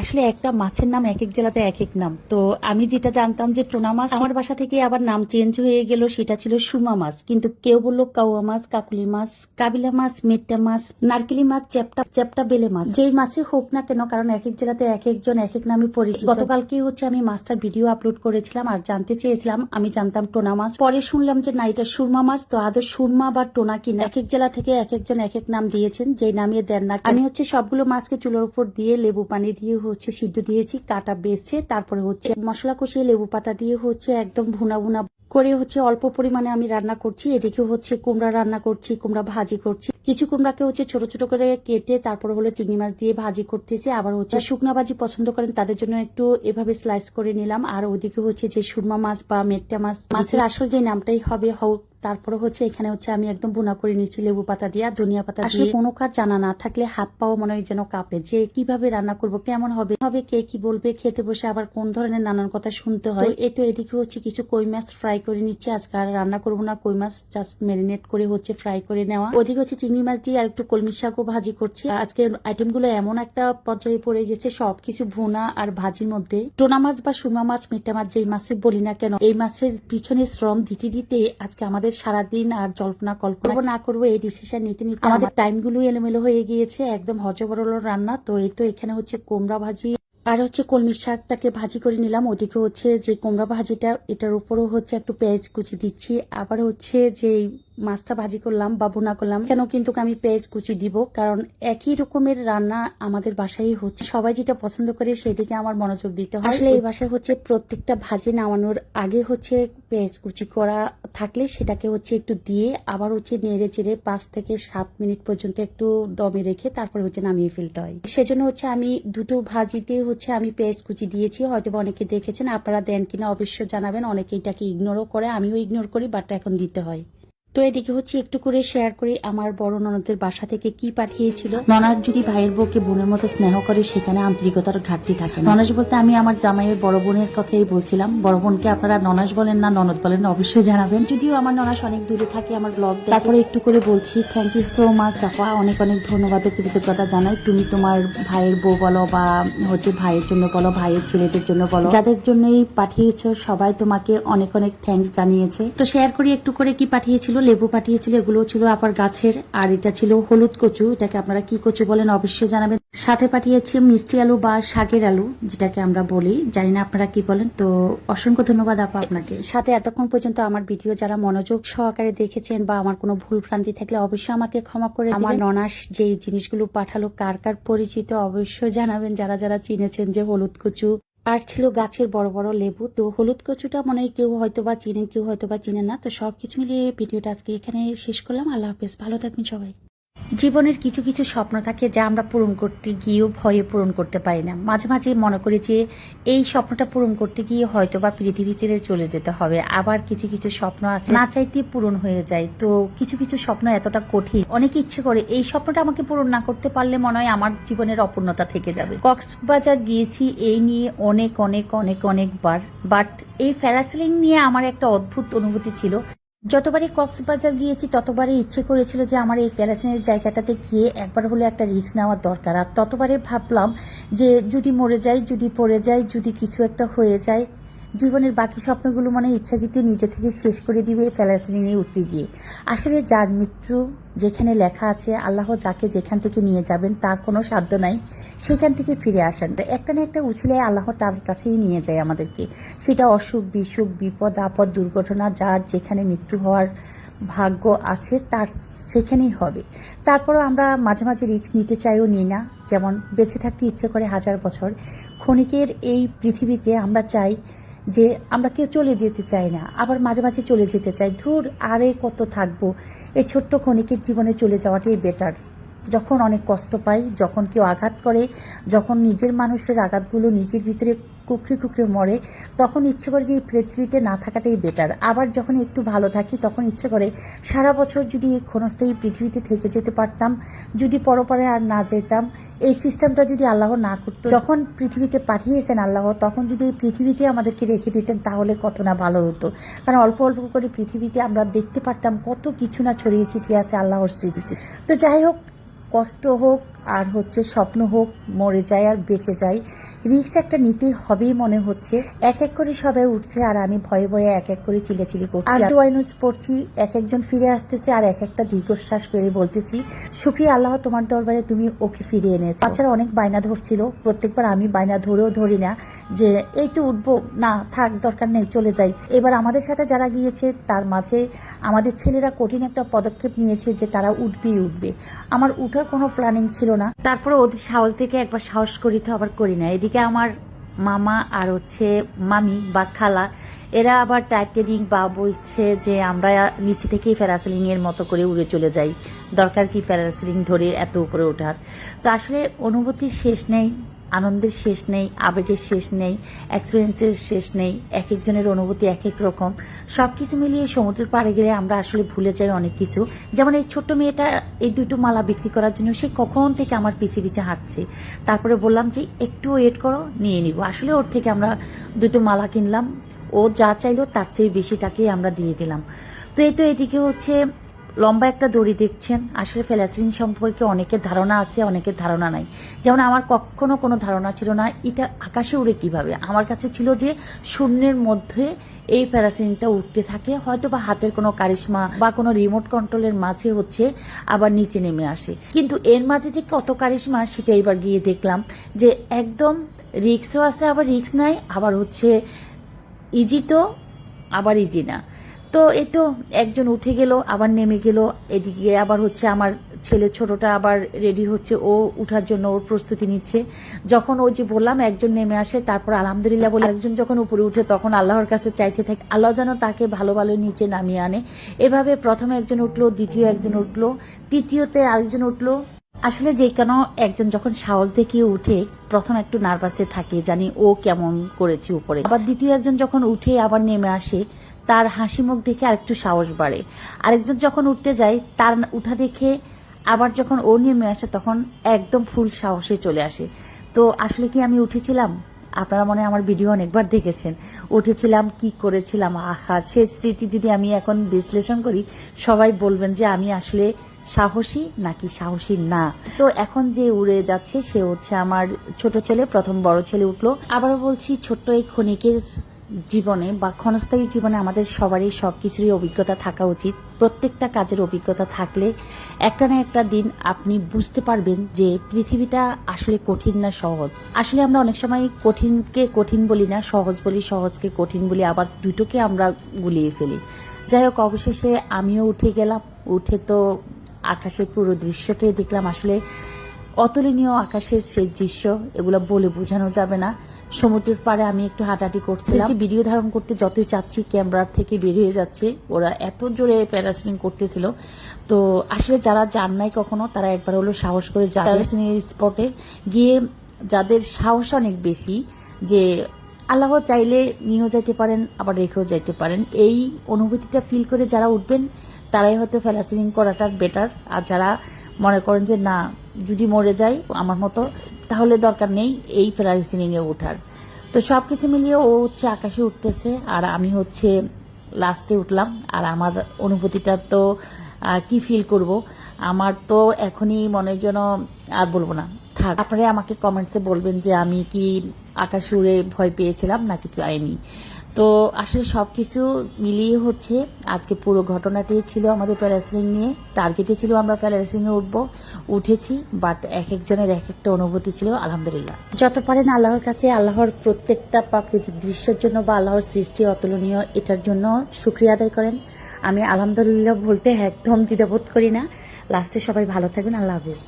আসলে একটা মাছের নাম এক এক জেলাতে এক এক নাম। তো আমি যেটা জানতাম যে টোনা মাছ আমার বাসা থেকে আবার নাম চেঞ্জ হয়ে গেল সেটা ছিল সুরমা মাছ। কিন্তু কেউ বলল কাউয়া মাছ কাকুলি মাছ কাবিলা মাছ মেট্টা মাছ নারকেলি মাছ চ্যাপটা চ্যাপটা বেলে মাছ। যেই মাছে হোক না কেন কারণ এক এক জেলাতে এক একজন এক এক নামে পরিচিত। গতকালকে হচ্ছে আমি মাছটার ভিডিও আপলোড করেছিলাম আর জানতে চেয়েছিলাম আমি জানতাম টোনা মাছ। পরে শুনলাম যে না এটা সুরমা মাছ তো আদৌ সুরমা বা টোনা কিনা? এক এক জেলা থেকে এক একজন এক এক নাম দিয়েছেন যেই নামিয়ে দেন না। আমি হচ্ছে সবগুলো মাছকে চুলোর উপর দিয়ে লেবু পানি দিয়ে হচ্ছে সিদ্ধ দিয়েছি, কাটা বেছে, তারপরে হচ্ছে মশলা কষিয়ে লেবু পাতা দিয়ে হচ্ছে একদম ভুনা ভুনা করে হচ্ছে অল্প পরিমাণে আমি রান্না করছি। এদিকে হচ্ছে কুমড়া রান্না করছি, কুমড়া ভাজি করছি। কিছু কুমড়াকে হচ্ছে ছোট ছোট করে কেটে তারপর হলো চিংড়ি মাছ দিয়ে ভাজি করতেছি। আবার হচ্ছে শুকনা ভাজি পছন্দ করেন তাদের জন্য একটু এভাবে স্লাইস করে নিলাম। আর ওদিকে হচ্ছে যে সুরমা মাছ বা মেটটা মাছ, মাছের আসল যে নামটাই হবে হোক তারপরে হচ্ছে এখানে হচ্ছে আমি একদম বুনা করে নিচ্ছি লেবু পাতা দিয়ে আর ধনিয়া পাতা দিয়ে। কোনো কাজ জানা না থাকলে হাত পাও মনে হয় যেন কাঁপে। যে কীভাবে রান্না করব কেমন হবে হবে কে কি বলবে খেতে বসে আবার কোন ধরনের নানান কথা শুনতে হয়। এই তো এদিকে হচ্ছে কিছু কই মাছ ফ্রাই করে নিচ্ছে। আজকে আর রান্না করব না কই মাছ জাস্ট ম্যারিনেট করে হচ্ছে ফ্রাই করে নেওয়া। ওদিকে হচ্ছে চিংড়ি মাছ দিয়ে আর একটু কলমি শাকও ভাজি করছি। আজকের আইটেমগুলো এমন একটা পর্যায়ে পড়ে গেছে সবকিছু ভুনা আর ভাজির মধ্যে। টোনা মাছ বা সুরমা মাছ মেটা মাছ যেই মাছে বলি না কেন এই মাছের পিছনে শ্রম দিতে দিতে আজকে আমাদের সারাদিন আর জল্পনা কল্পনা করব না করব এই ডিসিশন নিতে নিতে আমাদের টাইমগুলো এলোমেলো হয়ে গিয়েছে একদম হজবরল রান্না। তো এই তো এখানে হচ্ছে কোমরা ভাজি আর হচ্ছে কলমি শাকটাকে ভাজি করে নিলাম। ওদিকে হচ্ছে যে কোমরা ভাজিটা এটার উপরও হচ্ছে একটু পেঁয়াজ কুচি দিচ্ছি। আবার হচ্ছে যে মাছটা ভাজি করলাম বা বোনা করলাম কেন কিন্তু আমি পেঁয়াজ কুচি দিব? কারণ একই রকমের রান্না আমাদের বাসায় হচ্ছে। সবাই যেটা পছন্দ করে সেদিকে আমার মনোযোগ দিতে হয়। আসলে এই বাসায় হচ্ছে প্রত্যেকটা ভাজি নামানোর আগে হচ্ছে পেঁয়াজ কুচি করা থাকলে সেটাকে হচ্ছে একটু দিয়ে আবার হচ্ছে নেড়ে চেড়ে পাঁচ থেকে সাত মিনিট পর্যন্ত একটু দমে রেখে তারপর হচ্ছে নামিয়ে ফেলতে হয়। সেজন্য হচ্ছে আমি দুটো ভাজিতে হচ্ছে আমি পেঁয়াজ কুচি দিয়েছি। হয়তো বা অনেকে দেখেছেন আপনারা দেন কিনা অবশ্য জানাবেন অনেকে এটাকে ইগনোরও করে আমিও ইগনোর করি বাট এখন দিতে হয়। তো এদিকে হচ্ছে একটু করে শেয়ার করি আমার বড় ননদের বাসা থেকে কি পাঠিয়েছিল। ননার যদি ভাইয়ের বউকে বোনের মতো স্নেহ করে সেখানে আন্তরিকতার ঘাটতি থাকে। ননাস বলতে আমি আমার জামাইয়ের বড় বোনের কথাই বলছিলাম। বড় বোনকে আপনারা ননাস বলেন না ননদ বলেন অবশ্যই জানাবেন। যদিও আমার ননাস অনেক দূরে থাকে আমার ব্লগ তারপরে একটু করে বলছি thank you so much Safa. অনেক অনেক ধন্যবাদ ও কৃতজ্ঞতা জানাই। তুমি তোমার ভাইয়ের বউ বলো বা হচ্ছে ভাইয়ের জন্য বলো ভাইয়ের ছেলেদের জন্য বলো। যাদের জন্যই পাঠিয়েছ সবাই তোমাকে অনেক অনেক থ্যাঙ্কস জানিয়েছে। তো শেয়ার করি একটু করে কি পাঠিয়েছিল? লেবু পাঠিয়েছিল এগুলো ছিল আবার গাছের আর এটা ছিল হলুদ কচু এটাকে আপনারা কি কচু বলেন অবশ্যই জানাবেন। সাথে পাঠিয়েছি মিষ্টি আলু বা শাকের আলু যেটাকে আমরা বলি। জানি না আপনারা কি বলেন তো অসংখ্য ধন্যবাদ আপা আপনাকে। সাথে এতক্ষণ পর্যন্ত আমার ভিডিও যারা মনোযোগ সহকারে দেখেছেন বা আমার কোনো ভুল ভ্রান্তি থাকলে অবশ্যই আমাকে ক্ষমা করে আমার ননাস যে জিনিসগুলো পাঠালো কার কার পরিচিত অবশ্যই জানাবেন। যারা যারা চিনেছেন যে হলুদ কচু আর ছিল গাছের বড় বড় লেবু। তো হলুদ কচুটা মনে হয় কেউ হয়তো বা চিনেন, কেউ হয়তো বা চিনেন না। তো সব কিছু মিলিয়ে ভিডিওটা আজকে এখানে শেষ করলাম। আল্লাহ হাফেজ। ভালো থাকবেন সবাই। জীবনের কিছু কিছু স্বপ্ন থাকে যা আমরা পূরণ করতে গিয়েও ভয়ে পূরণ করতে পারি না। মাঝে মাঝে মনে করি যে এই স্বপ্নটা পূরণ করতে গিয়ে হয়তো বা পৃথিবী ছেড়ে চলে যেতে হবে। আবার কিছু কিছু স্বপ্ন আছে, না চাইতে পূরণ হয়ে যায়। তো কিছু কিছু স্বপ্ন এতটা কঠিন, অনেকে ইচ্ছে করে এই স্বপ্নটা আমাকে পূরণ না করতে পারলে মনে হয় আমার জীবনের অপূর্ণতা থেকে যাবে। কক্সবাজার গিয়েছি এই নিয়ে অনেক অনেক অনেক, অনেকবার। বাট এই প্যারাসেলিং নিয়ে আমার একটা অদ্ভুত অনুভূতি ছিল। যতবারই কক্সবাজার গিয়েছি, ততবারই ইচ্ছে করেছিল যে আমার এই প্যারাসিনের জায়গাটাতে গিয়ে একবার হলো একটা রিস্ক নেওয়ার দরকার। আর ততবারে ভাবলাম যে যদি মরে যাই, যদি পড়ে যাই, যদি কিছু একটা হয়ে যায় জীবনের বাকি স্বপ্নগুলো মনে ইচ্ছাকৃত নিজে থেকে শেষ করে দিবে প্যারাসেলিং নিয়ে উঠতে গিয়ে। আসলে যার মৃত্যু যেখানে লেখা আছে, আল্লাহ যাকে যেখান থেকে নিয়ে যাবেন তার কোনো সাধ্য নাই, সেখান থেকে ফিরে আসেন একটা না একটা উছিলে আল্লাহ তার কাছেই নিয়ে যায় আমাদেরকে। সেটা অসুখ, বিসুখ, বিপদ, আপদ, দুর্ঘটনা, যার যেখানে মৃত্যু হওয়ার ভাগ্য আছে তার সেখানেই হবে। তারপরও আমরা মাঝে মাঝে রিস্ক নিতে চাইও নিই না। যেমন বেঁচে থাকতে ইচ্ছে করে হাজার বছর। ক্ষণিকের এই পৃথিবীতে আমরা চাই যে আমরা কেউ চলে যেতে চাই না, আবার মাঝে মাঝে চলে যেতে চাই। ধুর, আরে কত থাকব। এই ছোট্ট ক্ষণিকের জীবনে চলে যাওয়াটাই বেটার যখন অনেক কষ্ট পাই, যখন কেউ আঘাত করে, যখন নিজের মানুষের আঘাতগুলো নিজের ভিতরে কুকড়ে কুকড়ে মরে, তখন ইচ্ছে করে যে এই পৃথিবীতে না থাকাটাই বেটার আবার যখন একটু ভালো থাকি, তখন ইচ্ছে করে সারা বছর যদি এই ক্ষণস্থায়ী পৃথিবীতে থেকে যেতে পারতাম, যদি পরপরে আর না যেতাম, এই সিস্টেমটা যদি আল্লাহ না করতো, যখন পৃথিবীতে পাঠিয়েছেন আল্লাহ, তখন যদি এই পৃথিবীতে আমাদেরকে রেখে দিতেন, তাহলে কত না ভালো হতো। কারণ অল্প অল্প করে পৃথিবীতে আমরা দেখতে পারতাম কত কিছু না ছড়িয়ে ছিটিয়ে আছে আল্লাহর সৃষ্টি। তো যাই হোক, কষ্ট হোক আর হচ্ছে স্বপ্ন হোক মরে যায় আর বেঁচে যায়। রিক্স একটা নিতেই হবেই মনে হচ্ছে। এক এক করে সবাই উঠছে আর আমি ভয়ে ভয়ে এক এক করে চিলেচিলি করছি। আর পড়ছি এক একজন ফিরে আসতেছে আর এক একটা দীর্ঘশ্বাস পেরে বলতেছি সুখী আল্লাহ তোমার দরবারে তুমি ওকে ফিরিয়ে এনেছো। বাচ্চারা অনেক বায়না ধরছিল প্রত্যেকবার আমি বায়না ধরেও ধরি না যে এই তো উঠবো না থাক দরকার নেই চলে যাই। এবার আমাদের সাথে যারা গিয়েছে তার মাঝে আমাদের ছেলেরা কঠিন একটা পদক্ষেপ নিয়েছে যে তারা উঠবেই উঠবে। আমার উঠার কোনো প্ল্যানিং ছিল না। তারপরে ওদের সাহস থেকে একবার সাহস করি তো আবার করি না। এদিকে আমার মামা আর হচ্ছে মামি বা খালা, এরা আবার টাইটেনিং বা বলছে যে আমরা নিচে থেকেই প্যারাসেলিং এর মতো করে উড়ে চলে যাই। দরকার কি প্যারাসেলিং ধরে এত উপরে ওঠার। তো আসলে অনুভূতি শেষ নেই। আনন্দের শেষ নেই, আবেগের শেষ নেই এক্সপিরিয়েন্সের শেষ নেই এক একজনের অনুভূতি এক এক রকম। সব কিছু মিলিয়ে সমুদ্রের পাড়ে গেলে আমরা আসলে ভুলে যাই অনেক কিছু। যেমন এই ছোট্ট মেয়েটা এই দুটো মালা বিক্রি করার জন্য সে কখন থেকে আমার পিছিয়ে পিছিয়ে হাঁটছে। তারপরে বললাম যে, একটু ওয়েট করো, নিয়ে নিব। আসলে ওর থেকে আমরা দুটো মালা কিনলাম। ও যা চাইলো তার চেয়ে বেশি টাকাই আমরা দিয়ে দিলাম। তো এই তো এদিকে হচ্ছে লম্বা একটা দড়ি দেখছেন, আসলে ফেলাসিন সম্পর্কে অনেকের ধারণা আছে, অনেকের ধারণা নাই। যেমন আমার কখনো কোনো ধারণা ছিল না, এটা আকাশে উড়ে কীভাবে? আমার কাছে ছিল যে শূন্যের মধ্যে এই প্যারাসিনটা উঠতে থাকে হয়তো বা হাতের কোনো কারিশমা বা কোনো রিমোট কন্ট্রোলের মাঝে হচ্ছে আবার নিচে নেমে আসে। কিন্তু এর মাঝে যে কত কারিশমা, সেটা এবার গিয়ে দেখলাম যে একদম রিক্সও আছে, আবার রিক্স নাই, আবার হচ্ছে ইজি তো আবার ইজি না। তো এই তো একজন উঠে গেল, আবার নেমে গেল, এদিকে আবার হচ্ছে আমার ছেলে ছোটটা আবার রেডি হচ্ছে, ও উঠার জন্য ওর প্রস্তুতি নিচ্ছে। যখন ও যে বললাম একজন নেমে আসে, তারপর আলহামদুলিল্লাহ বলে একজন যখন উপরে উঠে তখন আল্লাহর কাছে চাইতে থাকে, আল্লাহ যেন তাকে ভালো ভালো নিচে নামিয়ে আনে। এভাবে প্রথমে একজন উঠল, দ্বিতীয় একজন উঠল, তৃতীয়তে আরেকজন উঠল। আসলে যে কেন একজন যখন সাহস দেখিয়ে উঠে, প্রথম একটু নার্ভাসে থাকে, জানি ও কেমন করেছে উপরে। আবার দ্বিতীয় একজন যখন উঠে, আবার নেমে আসে তার হাসি মুখ দেখে আরেকটু সাহস বাড়ে। আরেকজন যখন উঠতে যায়, তার উঠা দেখে আবার যখন ও নেমে আসে, তখন একদম ফুল সাহসে চলে আসে। তো আসলে কি আমি উঠেছিলাম? আপনারা মনে আমার ভিডিও অনেকবার দেখেছেন। উঠেছিলাম, কি করেছিলাম? আহা, সে স্মৃতি যদি আমি এখন বিশ্লেষণ করি, সবাই বলবেন যে আমি আসলে সাহসী নাকি সাহসী না। তো এখন যে উড়ে যাচ্ছে, সে হচ্ছে আমার ছোট ছেলে, প্রথম বড় ছেলে উঠল। আবারও বলছি, ছোট্ট এই ক্ষণিকের জীবনে বা ক্ষণস্থায়ী জীবনে আমাদের সবারই সব কিছুরই অভিজ্ঞতা থাকা উচিত। প্রত্যেকটা কাজের অভিজ্ঞতা থাকলে একটা না একটা দিন আপনি বুঝতে পারবেন যে পৃথিবীটা আসলে কঠিন না সহজ। আসলে আমরা অনেক সময় কঠিনকে কঠিন বলি না, সহজ বলি, সহজকে কঠিন বলি, আবার দুটোকে আমরা গুলিয়ে ফেলি। যাই হোক, অবশেষে আমিও উঠে গেলাম। উঠে তো আকাশের পুরো দৃশ্যটাই দেখলাম। আসলে অতুলনীয় আকাশের সেই দৃশ্য এগুলো বলে বোঝানো যাবে না। সমুদ্রের পাড়ে আমি একটু হাঁটাহাঁটি করছিলাম। ভিডিও ধারণ করতে যতই চাচ্ছি ক্যামেরার থেকে বেরিয়ে যাচ্ছে। ওরা এত জোরে প্যারাসিলিং করতেছিল। তো আসলে যারা যান নাই কখনো তারা একবার হলো সাহস করে প্যারাসিলিং এর স্পটে গিয়ে যাদের সাহস অনেক বেশি যে আল্লাহ চাইলে নিয়েও যাইতে পারেন আবার রেখেও যাইতে পারেন এই অনুভূতিটা ফিল করে যারা উঠবেন তারাই হয়তো ফেলাসিলিং করাটা বেটার আর যারা মনে করেন যে না যদি মরে যাই, আমার মতো, তাহলে দরকার নেই এই প্যারাসিলিং এ ওঠার তো সব কিছু মিলিয়ে ও হচ্ছে আকাশে উঠতেছে, আর আমি হচ্ছে লাস্টে উঠলাম, আর আমার অনুভূতিটা তো কি ফিল করব? আমার তো এখনই মনে হয় যেন আর বলব না। থাক আপনারা আমাকে কমেন্টসে বলবেন যে আমি কি আকাশ উড়ে ভয় পেয়েছিলাম নাকি পাইনি। তো আসলে সব কিছু মিলিয়ে হচ্ছে আজকে পুরো ঘটনাটি ছিল আমাদের প্যারাসিলিং নিয়ে। টার্গেটে ছিল আমরা প্যারাসিলিংয়ে উঠবো। উঠেছি বাট এক একজনের এক একটা অনুভূতি ছিল, আলহামদুলিল্লাহ। যত পারেন আল্লাহর কাছে, আল্লাহর প্রত্যেকটা প্রাকৃতিক দৃশ্যের জন্য বা আল্লাহর সৃষ্টি অতুলনীয় এটার জন্য শুক্রিয়া আদায় করেন। আমি আলহামদুলিল্লাহ বলতে একদম দ্বিধাবোধ করি না। লাস্টে সবাই ভালো থাকবেন, আল্লাহ হাফিজ।